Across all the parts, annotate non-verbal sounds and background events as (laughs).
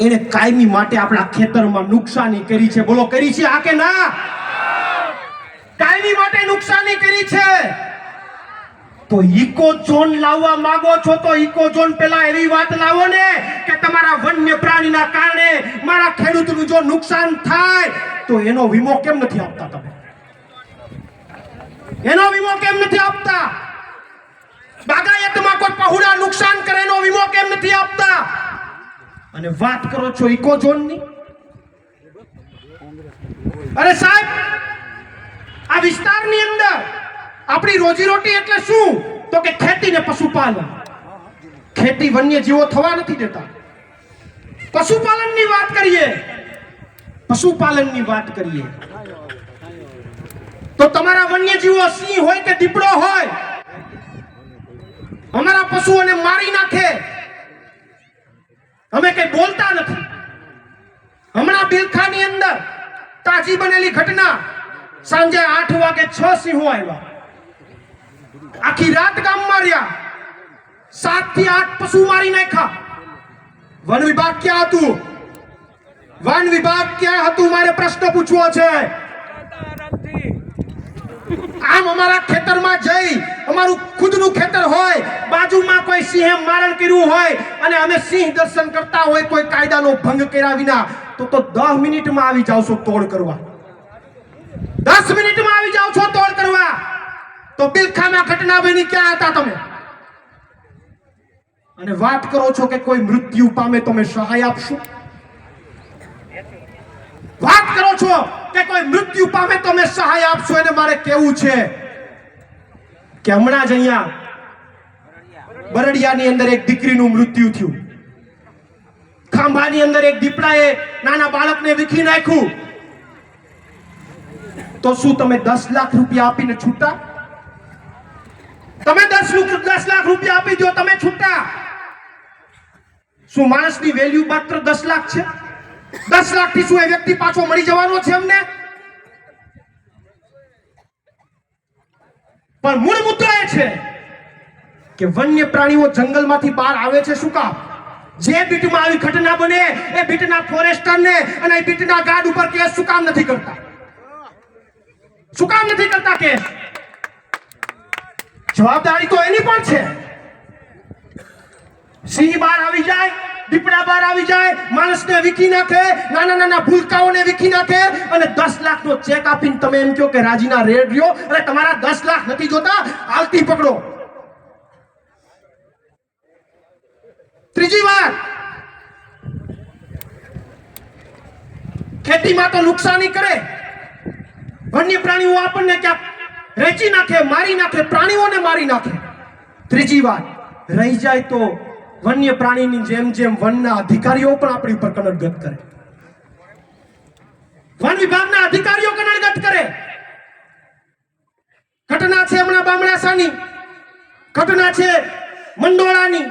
એને કાયમી માટે આપણા ખેતરમાં નુકસાની કરી છે. બોલો, કરી છે આ કે ના? કાયમી માટે નુકસાની કરી છે. તો ઇકો ઝોન લાવવા માંગો છો તો ઇકો ઝોન પેલા એવી વાત લાવો ને કે તમારા વન્ય પ્રાણીના કારણે મારા ખેડૂતનું જો નુકસાન થાય, તો એનો વીમો કેમ નથી આપતા તમે? એનો વીમો કેમ નથી આપતા? બાગાયતમાં કોઈ પહોળા નુકસાન કરે એનો વીમો કેમ નથી આપતા? અને વાત કરો છો ઇકો ઝોનની અરે સાહેબ, આ વિસ્તારની અંદર આપણી રોજીરોટી એટલે શું? તો કે ખેતી ને પશુપાલન. ખેતી વન્ય જીવો થવા નથી દેતા. પશુપાલનની વાત કરીએ. પશુપાલનની વાત કરીએ. તો તમારા વન્ય જીવો સિંહ હોય કે દીપડો હોય, અમારા પશુઓને મારી નાખે. અમે કઈ બોલતા નથી. હમણાં બિલખાની અંદર તાજી બનેલી ઘટના સાંજે આઠ વાગે છ સિંહો આવ્યા. આખી રાત ગામ માર્યા. સાતથી આઠ પશુ મારી નાખ્યા. વન વિભાગ ક્યાં હતું? વન વિભાગ ક્યાં હતું? મારે પ્રશ્ન પૂછવો છે. આમ અમારા ખેતરમાં જઈ અમારું ખુદનું ખેતર હોય, બાજુમાં કોઈ સિંહે મારણ કર્યું હોય અને અમે સિંહ દર્શન કરતા હોય કોઈ કાયદાનો ભંગ કર્યા વિના, તો તો દસ મિનિટમાં આવી જાવ છો તોડ કરવા. દસ મિનિટમાં આવી જાવ છો તોડ કરવા. તો બિલખામાં ઘટના બની ક્યાં હતા તમે? અને વાત કરો છો કે કોઈ મૃત્યુ પામે તમે સહાય આપશો? વાત કરો છો કે કોઈ મૃત્યુ પામે તો તમે સહાય આપશો એને મારે કેવું છે? કે હમણાં જ અહીંયા બરડિયાની અંદર એક દીકરીનું મૃત્યુ થયું. ખાંભાની અંદર એક દીપડાએ નાના બાળકને વીખી નાખ્યું. તો શું તમે દસ લાખ રૂપિયા આપીને છૂટા? તમે દસ દસ લાખ રૂપિયા આપી દો તમે છૂટા. શું માણસની વેલ્યુ માત્ર દસ લાખ છે? દસ લાખથી શું એ વ્યક્તિ પાછો મળી જવાનો છે અમને પણ મૂળ મુદ્દો એ છે કે વન્ય પ્રાણીઓ જંગલમાંથી બહાર આવે છે શું કામ? જે બીટમાં આવી ઘટના બને, એ બીટના ફોરેસ્ટરને અને એ બીટના ગાર્ડ ઉપર કેસ શું કામ નથી કરતા? શું કામ નથી કરતા કેસ જવાબદારી તો એની પણ છે. સિંહ બહાર આવી જાય દીપડા બહાર આવી જાય, માણસને વીખી નાખે, નાના નાના ભૂલકાઓને વીખી નાખે અને દસ લાખ નો ચેક આપીને તમે એમ કહો કે રાજીના રેડ રહ્યો. અને તમારા દસ લાખ નથી જોતા આવતી પકડો. ત્રીજી વાત. ખેતીમાં તો નુકસાની કરે. વન્ય પ્રાણીઓ આપણને ક્યાંક રેચી નાખે, મારી નાખે, પ્રાણીઓને મારી નાખે. ત્રીજી વાત. રહી જાય તો વન્ય પ્રાણીની જેમ જેમ વનના અધિકારીઓ પણ આપણી ઉપર કનડગત કરે. વન વિભાગના અધિકારીઓ કનડગત કરે. ઘટના છે હમણાં બામણાસાની. ઘટના છે મંડોળાની.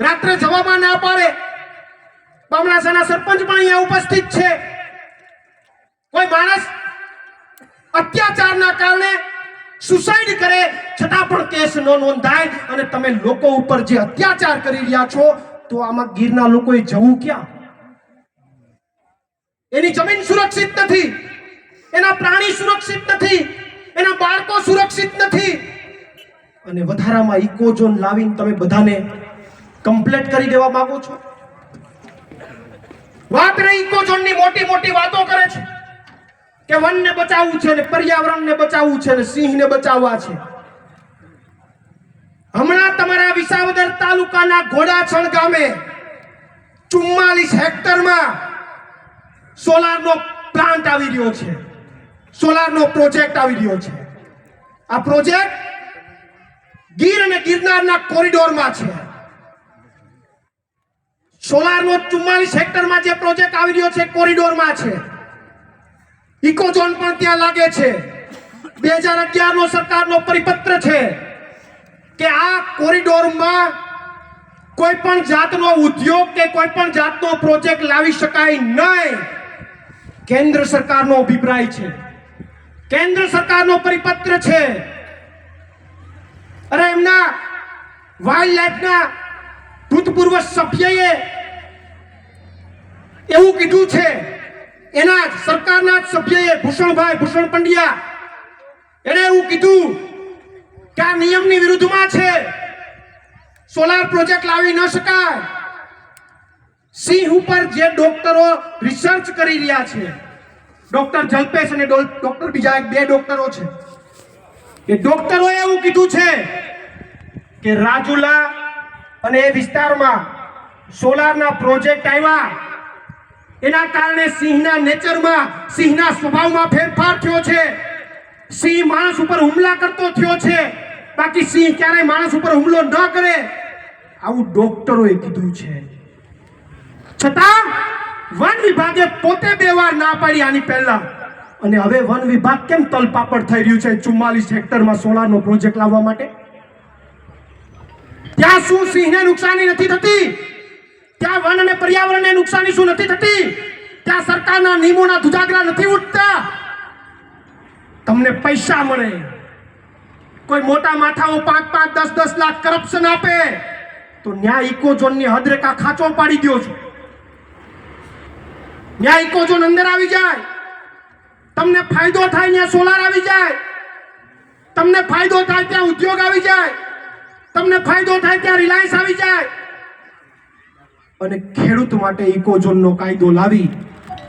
રાત્રે જવામાં ના પાડે. બામણાસાના સરપંચ પણ અહીંયા ઉપસ્થિત છે. કોઈ માણસ અત્યાચારના કારણે સુસાઇડ કરે, છતાં પણ કેસ ન નોંધાય અને તમે લોકો ઉપર જે અત્યાચાર કરી રહ્યા છો, તો આમાં ગીરના લોકોએ જવું ક્યાં? એની જમીન સુરક્ષિત નથી, એના પ્રાણી સુરક્ષિત નથી, એના બાળકો સુરક્ષિત નથી. અને વધારામાં ઇકો ઝોન લાવીને તમે બધાને કમ્પ્લેટ કરી દેવા માંગો છો? વાત રહી ઇકો ઝોનની મોટી મોટી વાતો કરે છે. કે વનને બચાવવું છે ને પર્યાવરણને બચાવવું છે ને સિંહને બચાવવા છે. હમણાં તમારા વિસાવદર તાલુકાના ઘોડાછણ ગામે ચુમ્માલીસ હેક્ટરમાં સોલારનો પ્લાન્ટ આવી રહ્યો છે. સોલારનો પ્રોજેક્ટ આવી રહ્યો છે. આ પ્રોજેક્ટ ગીર અને ગિરનારના કોરિડોરમાં છે. સોલારનો ચુમ્માલીસ હેક્ટરમાં જે પ્રોજેક્ટ આવી રહ્યો છે, કોરિડોરમાં છે. ઇકોઝોન પણ ત્યાં લાગે છે. બે હજાર અગિયાર નો સરકારનો પરિપત્ર છે કે આ કોરિડોરમાં કોઈ પણ જાતનો ઉદ્યોગ કે કોઈ પણ જાતનો પ્રોજેક્ટ લાવી શકાય નહીં. કેન્દ્ર સરકારનો અભિપ્રાય છે. કેન્દ્ર સરકારનો પરિપત્ર છે. અરે એમના વાઇલ્ડ લાઈફના ભૂતપૂર્વ સભ્યએ એવું કીધું છે એના જ સરકારના જ સભ્યએ ભૂષણભાઈ ભૂષણ પંડ્યા. એણે એવું કીધું કે આ નિયમની વિરુદ્ધમાં છે. સોલાર પ્રોજેક્ટ લાવી ન શકાય. સિંહ ઉપર જે ડોક્ટરો રિસર્ચ કરી રહ્યા છે. ડોક્ટર જલ્પેશ અને ડોક્ટર બીજા એક બે ડોક્ટરો છે. એ ડોક્ટરોએ એવું કીધું છે કે રાજુલા અને એ વિસ્તારમાં સોલારના પ્રોજેક્ટ આવ્યા. એના કારણે સિંહના નેચરમાં, સિંહના સ્વભાવમાં ફેરફાર થયો છે. સિંહ માણસ ઉપર હુમલા કરતો થયો છે. બાકી સિંહ ક્યારેય માણસ ઉપર હુમલો ન કરે. આવું ડોક્ટરોએ કીધું છે. છતાં, વન વિભાગે પોતે બે વાર ના પાડી આની પહેલા. અને હવે વન વિભાગ કેમ તલપાપડ થઈ રહ્યું છે ચુમ્માલીસ હેક્ટરમાં સોલારનો પ્રોજેક્ટ લાવવા માટે? ત્યાં શું સિંહને નુકસાની નથી થતી? ત્યાં વન અને પર્યાવરણને નુકસાની શું નથી થતી? ત્યાં સરકારના નિયમોના ધુજાગરા નથી ઉઠતા. તમને પૈસા મળે. કોઈ મોટા માથાઓ પાંચ પાંચ દસ દસ લાખ કરપ્શન આપે, તો ન્યા ઇકોઝોનની હદરેખા ખાંચો પાડી દો છો. ન્યાય ઇકોઝોન અંદર આવી જાય. તમને ફાયદો થાય ત્યાં સોલાર આવી જાય. તમને ફાયદો થાય ત્યાં ઉદ્યોગ આવી જાય. તમને ફાયદો થાય ત્યાં રિલાયન્સ આવી જાય. અને ખેડૂત માટે ઇકોઝોનનો કાયદો લાવી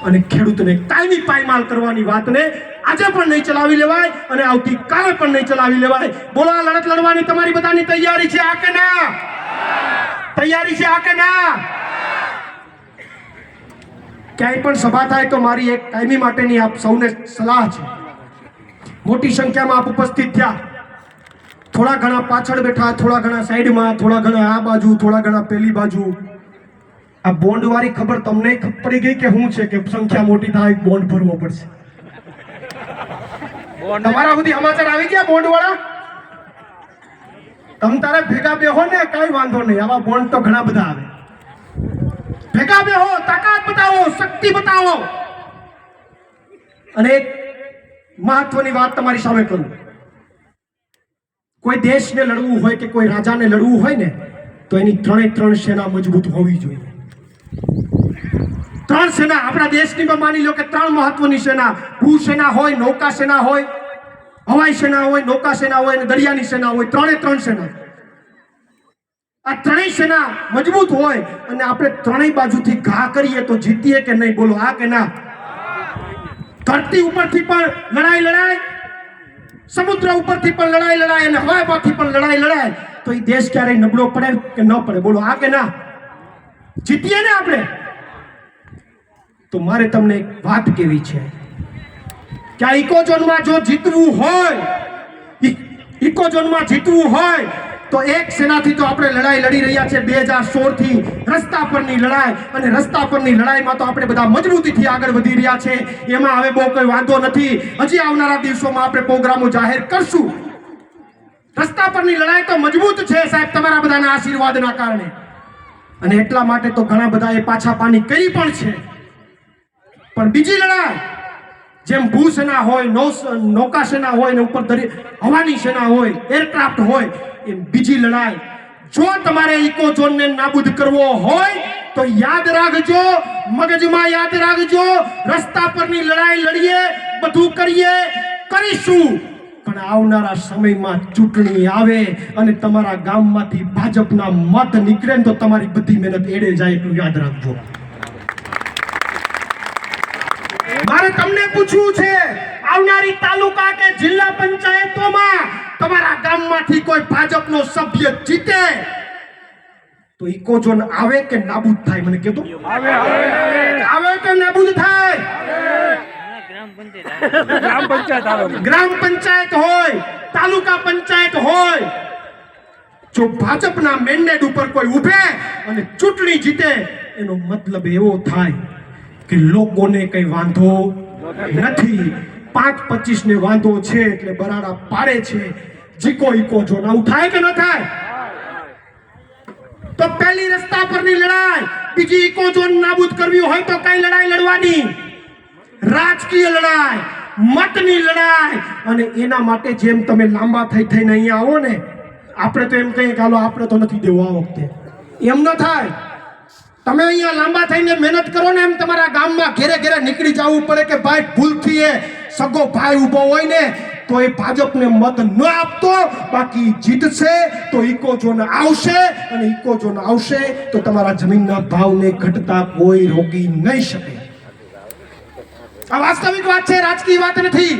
અને ખેડૂતને કાયમી પાયમાલ કરવાની વાતને આજે પણ નહીં ચલાવી લેવાય અને આવતીકાલે પણ નહીં ચલાવી લેવાય. બોલો, આ લડત લડવાની તમારી બધાની તૈયારી છે આ કે ના? તૈયારી છે આ કે ના? ક્યાંય પણ સભા થાય તો મારી એક કાયમી માટેની આપ સૌને સલાહ છે. મોટી સંખ્યામાં આપ ઉપસ્થિત થયા. થોડા ઘણા પાછળ બેઠા, થોડા ઘણા સાઈડમાં, થોડા ઘણા આ બાજુ, થોડા ઘણા પેલી બાજુ. આ બોન્ડ વાળી ખબર તમને પડી ગઈ કે શું છે કે સંખ્યા મોટી થાય બોન્ડ ભરવો પડશે. તમારા સુધી સમાચાર આવી ગયા બોન્ડ વાળા તમ તારે ભેગા બેહો ને કઈ વાંધો નહીં. આવા બોન્ડ તો ઘણા બધા આવે. ભેગા બેહો તાકાત બતાવો શક્તિ બતાવો. અને એક મહત્વની વાત તમારી સામે કરું. કોઈ દેશને લડવું હોય કે કોઈ રાજાને લડવું હોય ને તો એની ત્રણે ત્રણ સેના મજબૂત હોવી જોઈએ. ત્રણ સેના આપણા દેશની માની લો કે ત્રણ મહત્વની સેના. ભૂ સેના હોય, નૌકા સેના હોય, હવાઈ સેના હોય, નૌકા સેના હોય અને દરિયાની સેના હોય. ત્રણે ત્રણ સેના. આ ત્રણેય સેના મજબૂત હોય અને આપણે ત્રણેય બાજુથી ઘા કરીએ તો જીતીએ કે નહીં? બોલો આ કે ના? ધરતી ઉપરથી પણ લડાઈ લડાય, સમુદ્ર ઉપરથી પણ લડાઈ લડાય અને હવામાંથી પણ લડાઈ લડાય. તો એ દેશ ક્યારેય નબળો પડે કે ન પડે? બોલો આ કે ના? જીતીએ ને આપણે? તો મારે તમને એક વાત કેવી છે. કે આ ઇકોઝોનમાં જો જીતવું હોય ઇકોઝોનમાં જીતવું હોય, તો એક સેનાથી તો આપણે લડાઈ લડી રહ્યા છે. બે હજાર સોળથી રસ્તા પરની લડાઈ અને રસ્તા પરની લડાઈમાં તો આપણે બધા મજબૂતીથી આગળ વધી રહ્યા છે. એમાં હવે બહુ કોઈ વાંધો નથી. હજી આવનારા દિવસોમાં આપણે પ્રોગ્રામો જાહેર કરશું. રસ્તા પરની લડાઈ તો મજબૂત છે સાહેબ, તમારા બધાના આશીર્વાદના કારણે. અને એટલા માટે તો ઘણા બધાએ પાછા પાની કરી પણ છે. પણ બીજી લડાઈ, જેમ ભૂ સેના હોય નૌકાસેના નૌકા હોય ને ઉપર દરિ, હવાની સેના હોય, એરક્રાફ્ટ હોય, એમ બીજી લડાઈ. જો તમારે ઇકોઝોનને નાબૂદ કરવો હોય, તો યાદ રાખજો, મગજમાં યાદ રાખજો, રસ્તા પરની લડાઈ લડીએ, બધું કરીએ, કરીશું. પણ આવનારા સમયમાં ચૂંટણી આવે અને તમારા ગામમાંથી ભાજપના મત નીકળે તો તમારી બધી મહેનત એડે જાય એટલું યાદ રાખજો. મારે તમને પૂછવું છે આવનારી તાલુકા કે જિલ્લા પંચાયતોમાં તમારા ગામમાંથી કોઈ ભાજપનો સભ્ય જીતે? તો ઇકોઝોન આવે કે નાબૂદ થાય? મને કહેતો આવે કે નાબૂદ થાય? (laughs) ગ્રામ પંચાયત ગ્રામ પંચાયત હોય તાલુકા પંચાયત હોય જો ભાજપના મેન્ડેટ ઉપર કોઈ ઉભે અને ચૂંટણી જીતે એનો મતલબ એવો થાય કે લોકોને કઈ વાંધો નથી. પાંચ પચીસ ને વાંધો છે એટલે બરાડા પાડે છે. જીકો ઈકો જો આવું થાય કે ન થાય? તો પહેલી રસ્તા પરની લડાઈ બીજી ઇકો ઝોન નાબૂદ કરવી હોય તો કઈ લડાઈ લડવાની. રાજકીય લડાઈ, મતની લડાઈ અને એના માટે જેમ તમે લાંબા થઈ થઈને અહીંયા આવો ને, આપણે તો એમ કહીએ કે હાલો, આપણે તો નથી દેવું આ વખતે. એમ ન થાય. તમે અહીંયા લાંબા થઈને મહેનત કરો ને એમ તમારા ગામમાં ઘેરે ઘેરે નીકળી જવું પડે કે ભાઈ ભૂલથી એ સગો ભાઈ ઊભો હોય ને, તો એ ભાજપને મત ન આપતો, બાકી જીતશે તો ઇકોઝોન આવશે અને ઇકોઝોન આવશે તો તમારા જમીનના ભાવને ઘટતા કોઈ રોકી નહીં શકે. આ વાસ્તવિક વાત છે, રાજકીય વાત નથી.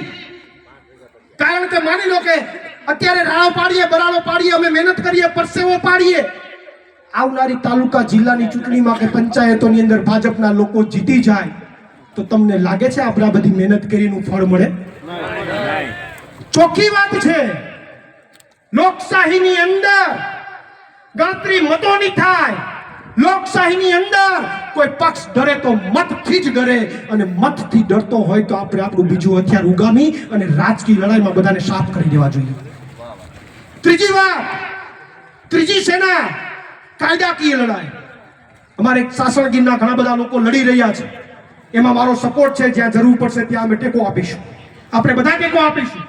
કારણ કે માની લો કે અત્યારે રાળો પાડીએ, બરાળો પાડીએ, અમે મહેનત કરીએ, પરસેવો પાડીએ. આવનારી તાલુકા જિલ્લાની ચૂંટણીમાં કે પંચાયતોની અંદર ભાજપના લોકો જીતી જાય, તો તમને લાગે છે આપણા બધી મહેનત કરીનું ફળ મળે? ચોખ્ખી વાત છે. લોકશાહીની અંદર ગણતરી મતોની થાય. લોકશાહીની અંદર કોઈ પક્ષ ડરે તો મતથી જ ડરે અને મતથી ડરતો હોય તો આપણે આપણું બીજું હથિયાર ઉગામી અને રાજકીય લડાઈમાં બધાને સાફ કરી દેવા જોઈએ. ત્રીજી વાત, ત્રીજી સેના, કાયદાકીય લડાઈ. અમારે સાસણગીરના ઘણા બધા લોકો લડી રહ્યા છે. એમાં મારો સપોર્ટ છે, જ્યાં જરૂર પડશે ત્યાં અમે ટેકો આપીશું. આપણે બધા ટેકો આપીશું.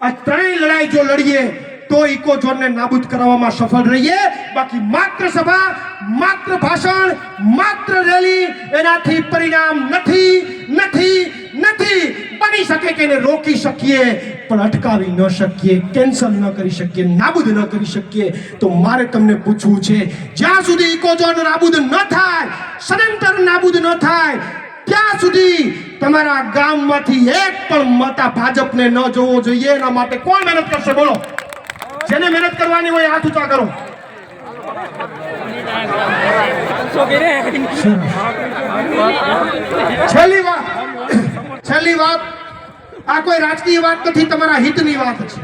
આ ત્રણેય લડાઈ જો લડીએ તો ઇકોઝોનને નાબૂદ કરવામાં સફળ રહીએ. બાકી માત્ર સભા, માત્ર ભાષણ, માત્ર રેલી એનાથી પરિણામ નથી નથી નથી. બની શકે કે એને રોકી શકીએ, પણ અટકાવી ન શકીએ, કેન્સલ ન કરી શકીએ, નાબૂદ ન કરી શકીએ. તો મારે તમને પૂછવું છે, જ્યાં સુધી ઇકોઝોન નાબૂદ ન થાય, સદંતર નાબૂદ ન થાય, ત્યાં સુધી તમારા ગામમાંથી એક પણ મતા ભાજપને ન જોવો જોઈએ. એના માટે કોણ મહેનત કરશે? બોલો. જેને મહેનત કરવાની હોય હાથ ઊંચા કરો. છેલ્લી વાત છેલ્લી વાત, આ કોઈ રાજકીય વાત નથી, તમારા હિતની વાત છે.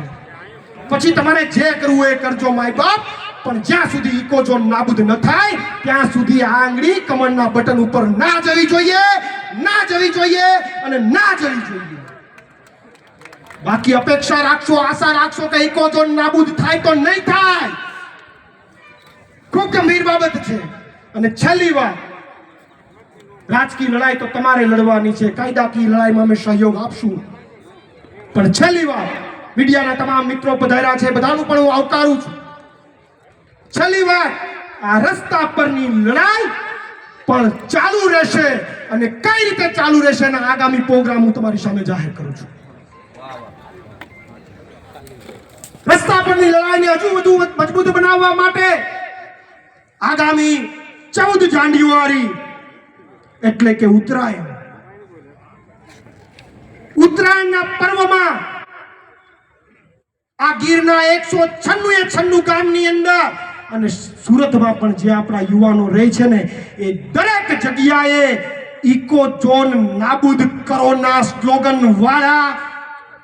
પછી તમારે જે કરવું એ કરજો, માય બાપ. પણ જ્યાં સુધી ઇકોઝોન નાબૂદ ન થાય, ત્યાં સુધી આ આંગળી કમળના બટન ઉપર ના જવી જોઈએ, ના જવી જોઈએ અને ના જવી જોઈએ. બાકી અપેક્ષા રાખશો, આશા રાખશો કે ઇકોઝોન નાબૂદ થાય તો નહીં થાય. ખૂબ ગંભીર બાબત છે. અને છેલ્લી વાત રાજકીય લડાઈ તો તમારે લડવાની છે. કાયદાકીય લડાઈમાં અમે સહયોગ આપશું. પણ છેલ્લી વાત મીડિયાના તમામ મિત્રો પધાર્યા છે. બધાનું પણ હું આવકારું છું. છેલ્લી વાત આ રસ્તા પરની લડાઈ પણ ચાલુ રહેશે. અને કઈ રીતે ચાલુ રહેશે એના આગામી પ્રોગ્રામ હું તમારી સામે જાહેર કરું છું. રસ્તા લડાઈને હજુ વધુ મજબૂત બનાવવા માટે આગામી ચૌદ જાન્યુઆરી એટલે કે ઉત્તરાયણ. ઉત્તરાયણના પર્વમાં આ ગીરના એકસો છન્નું એ છન્નું ગામની અંદર અને સુરતમાં પણ જે આપણા યુવાનો રહે છે ને, એ દરેક જગ્યાએ ઇકો ઝોન નાબૂદ કરોના સ્લોગન વાળા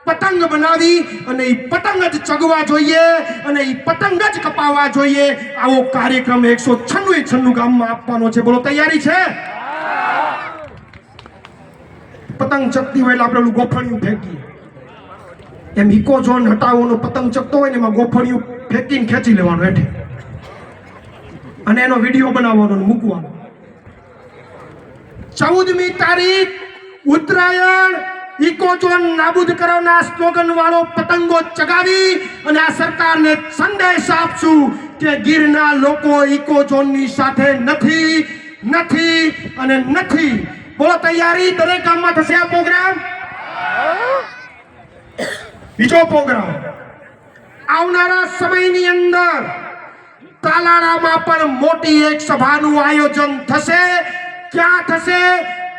પતંગ બનાવી અને એ પતંગ જ ચગવા જોઈએ અને એ પતંગ જ કપાવવા જોઈએ. આવો કાર્યક્રમ એકસો છન્નું છન્નું ગામમાં આપવાનો છે. બોલો, તૈયારી છે? પતંગ ચકતી હોય એટલે આપણે ગોફણિયું ફેંકીએ. એમ ઇકો ઝોન હટાવવાનો પતંગ ચકતો હોય ને એમાં ગોફણિયું ફેંકીને ખેંચી લેવાનું હેઠે. અને એનો વીડિયો બનાવવાનો મૂકવાનો. ચૌદમી તારીખ ઉત્તરાયણ. ઇકો ઝોન નાબૂદ કરવાના સ્લોગન વાળો પતંગો ચગાવી અને આ સરકારને સંદેશ આપશું કે ગીરના લોકો ઇકો ઝોનની સાથે નથી નથી અને નથી. બોલો, તૈયારી? દરેક ગામમાં થશે આ પ્રોગ્રામ? બીજો પ્રોગ્રામ. આવનારા સમયની અંદર તાલાળામાં પણ મોટી એક સભાનું આયોજન થશે. ક્યાં થશે?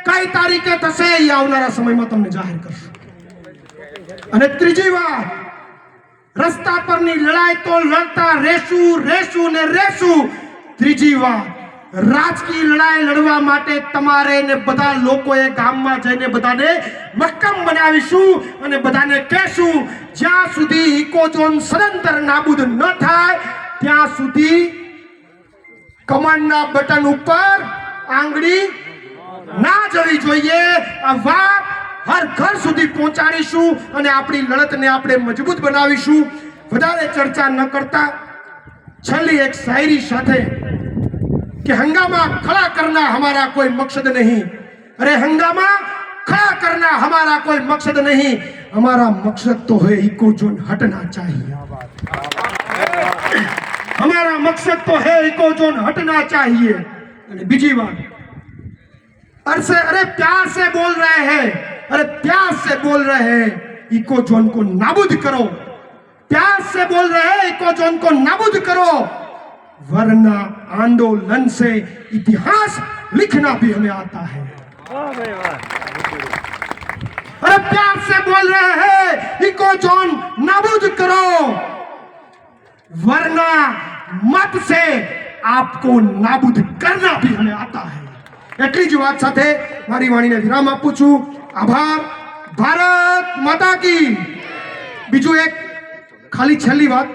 કઈ તારીખે થશે એ આવનારા સમયમાં તમને જાહેર કરશું. અને ત્રીજી વાત, રસ્તા પરની લડાઈ તો લડતા રહેશું રહેશું ને રહેશું. ત્રીજી વાત, રાજકીય લડાઈ લડવા માટે તમારે ને બધા લોકોએ ગામમાં જઈને બધાને મક્કમ બનાવીશું અને બધાને કહેશું, જ્યાં સુધી ઇકોઝોન સદંતર નાબૂદ ન થાય, ત્યાં સુધી કમાન્ડના બટન ઉપર આંગળી ના જવી જોઈએ આ વાત હર ઘર સુધી પહોંચાડીશું અને આપણી લડતને આપણે મજબૂત બનાવીશું વધારે ચર્ચા ન કરતા છેલ્લી એક શાયરી સાથે कि हंगामा खड़ा करना हमारा कोई मकसद नहीं अरे हंगामा खड़ा करना हमारा कोई मकसद नहीं हमारा मकसद तो है इको जोन हटना चाहिए हमारा मकसद तो है इको जोन हटना चाहिए અને બીજી વાત अरे से, अरे प्यार से बोल रहे हैं। अरे प्यार से बोल रहे हैं। इको जोन को नाबूद करो। प्यार से बोल रहे हैं, इको जोन को नाबूद करो। वरना आंदोलन से इतिहास लिखना भी हमें आता है। अरे प्यार से बोल रहे हैं, इको जोन नाबूद करो। वरना मत से आपको नाबूद करना भी हमें आता है। એટલી જ વાત સાથે મારી વાણીને વિરામ આપું છું. આભાર. ભારત માતા કી. બીજું એક ખાલી છેલ્લી વાત.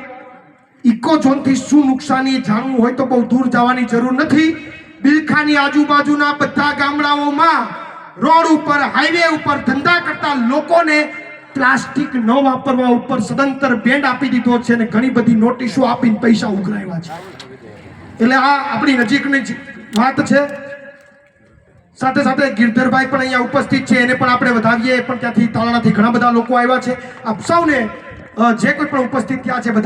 ઇકો ઝોનથી શું નુકસાની જાણવું હોય તો બહુ દૂર જવાની જરૂર નથી. બિલખાની આજુબાજુના બધા ગામડાઓમાં રોડ ઉપર, હાઈવે ઉપર ધંધા કરતા લોકોને પ્લાસ્ટિક ન વાપરવા ઉપર સદંતર બેન્ડ આપી દીધો છે અને ઘણી બધી નોટિસો આપીને પૈસા ઉઘરાવ્યા છે. એટલે આ આપણી નજીકની વાત છે. સાથે સાથે ગિરધરભાઈ પણ અહીંયા ઉપસ્થિત છે, એને પણ આપણે વધાવીએ. પણ ત્યાંથી તાલાણાથી ઘણા બધા લોકો આવ્યા છે. આપ સૌને જે કોઈ પણ ઉપસ્થિત થયા છે, બધા